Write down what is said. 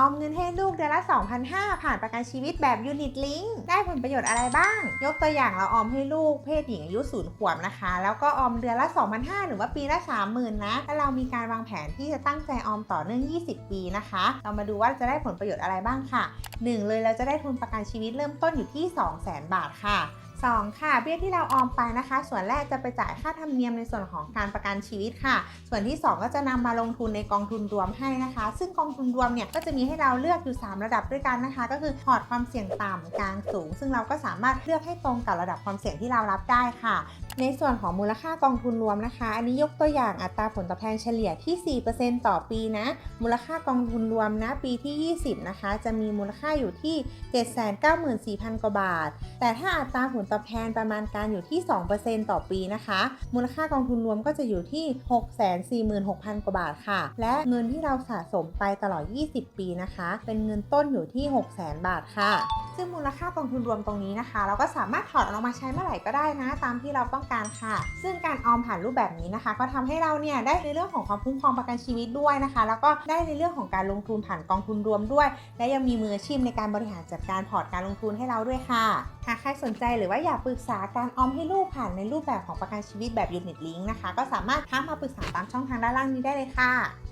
ออมเงินให้ลูกเดือนละ 2,500 ผ่านประกันชีวิตแบบยูนิตลิงได้ผลประโยชน์อะไรบ้าง ยกตัวอย่างเราออมให้ลูกเพศหญิงอายุ0ขวบนะคะ แล้วก็ออมเดือนละ 2,500 หรือว่าปีละ 30,000 นะถ้าเรามีการวางแผนที่จะตั้งใจออมต่อเนื่อง 20 ปีนะคะ เรามาดูว่าจะได้ผลประโยชน์อะไรบ้างค่ะ 1 เลยเราจะได้ทุนประกันชีวิตเริ่มต้นอยู่ที่ 200,000 บาทค่ะ 2 ค่ะ เบี้ยที่เราออมไปนะคะ ส่วนแรกจะไปจ่ายค่าธรรมเนียมในส่วนของการประกันชีวิตค่ะ ส่วนที่ 2 ก็จะนำมาลงทุนในกองทุนรวมให้นะคะ ซึ่งกองทุนรวมเนี่ยก็จะมีให้เราเลือกอยู่ 3 ระดับด้วยกันนะคะ ก็คือพอร์ตความเสี่ยงต่ำกลางสูง ซึ่งเราก็สามารถเลือกให้ตรงกับระดับความเสี่ยงที่เรารับได้ค่ะ ในส่วนของมูลค่ากองทุนรวมนะคะ อันนี้ยกตัวอย่างอัตราผลตอบแทนเฉลี่ยที่ 4%ต่อปีนะ มูลค่ากองทุนรวมนะปีที่ 20 นะคะ จะมีมูลค่าอยู่ที่ 794,000 กว่าบาท แต่ถ้าอัตราผลตอบแทนประมาณการอยู่ที่ 2%ต่อปีนะคะ มูลค่ากองทุนรวมก็จะอยู่ที่ 646,000 กว่าบาทค่ะ และเงินที่เราสะสมไปตลอด 20 ปีนะคะ เป็นเงินต้นอยู่ที่ 600,000 บาทค่ะ ซึ่งมูลค่ากองทุนรวมตรงนี้นะคะ เราก็สามารถถอดออกมาใช้เมื่อไหร่ก็ได้นะ ตามที่เราต้องการค่ะ ซึ่งการออมผ่านรูปแบบนี้นะคะ ก็ทำให้เราเนี่ยได้ในเรื่องของความคุ้มครองประกันชีวิตด้วยนะคะ แล้วก็ได้ในเรื่องของการลงทุนผ่านกองทุนรวมด้วย และยังมีมืออาชีพในการบริหารจัดการพอร์ตการลงทุนให้เราด้วยค่ะหากใครสนใจหรือว่าอยากปรึกษาการออมให้ลูกผ่านในรูปแบบของประกันชีวิตแบบยูนิตลิงนะคะ ก็สามารถทักมาปรึกษาตามช่องทางด้านล่างนี้ได้เลยค่ะ